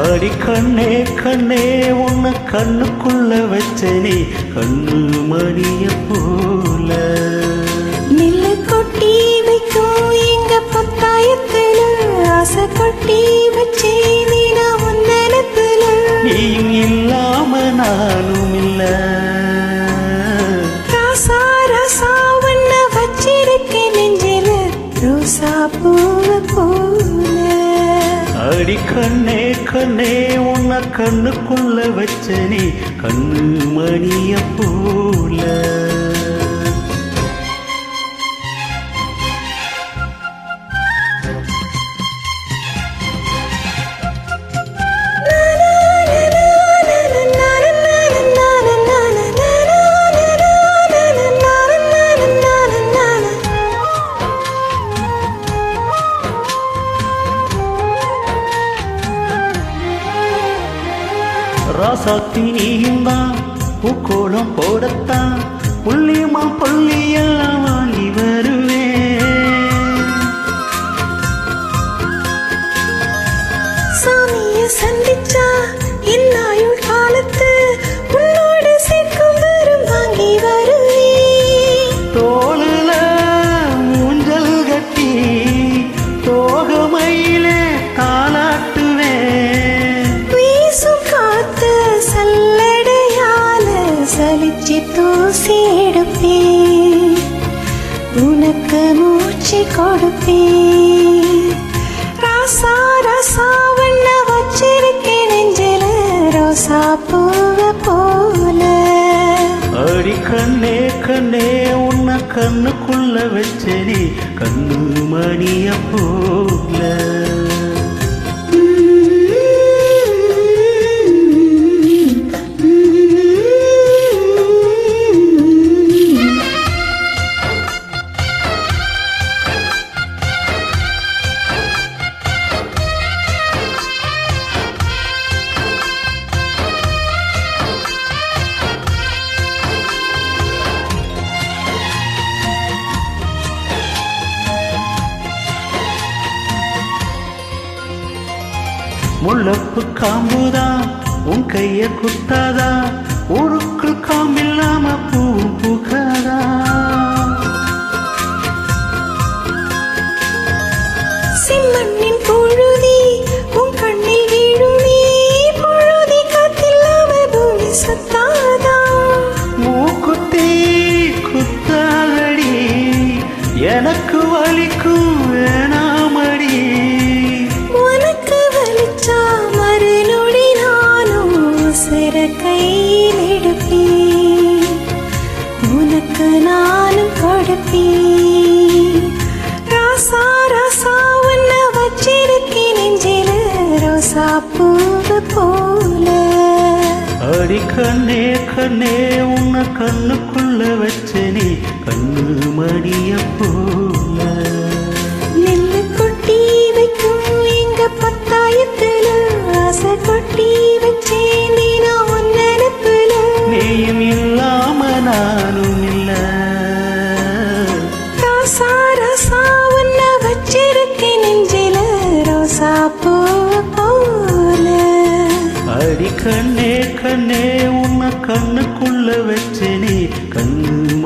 அடி கண்ணே கண்ணே உன்னை கண்ணுக்குள்ள வச்ச நீ கண்ணு மணிய போல. நில்லு கொட்டி வைக்கும் எங்க பத்தாயத்துல ஆசை கொட்டி பூவ போல ஆடி கண்ணே கண்ணே உன்ன கண்ணுக்குள்ள வச்சனே கண்ணு மணிய போல. ராசாத்தி நீயும் தான் பூக்கோளம் போடத்தான் புள்ளியுமா புள்ளி வலிச்சு தூசி எடுப்பேன் உனக்கு மூச்சு கொடுப்பேன் ராசா ராசா வண்ண வச்சிருக்கேன் நெஞ்சில ரோசா பூவ போல அடி கண்ணே கண்ணே உன்னை கண்ணுக்குள்ள வச்சரி கண்ணு மணிய போல முள்ளப்பு காம்புதா உன் கைய குத்தாதா ஊருக்குள் காம்பில்லாம பூ புகாதா செம்மண்ணின் புழுதி உன் கண்ணில் வீழுமே புழுதி காத்தில்லாம பூமி சத்தாதா மூக்குத்தி குத்தாதடி எனக்கு வலிக்கும் ரோசா பூவு போல. அடி கண்ணே கண்ணே உன்னை கண்ணுக்குள்ள வச்சனே. கண்ணு மடிய போல. கண்ணே கண்ணே உன்னை கண்ணுக்குள்ள வச்சனே. நீ கண்ணு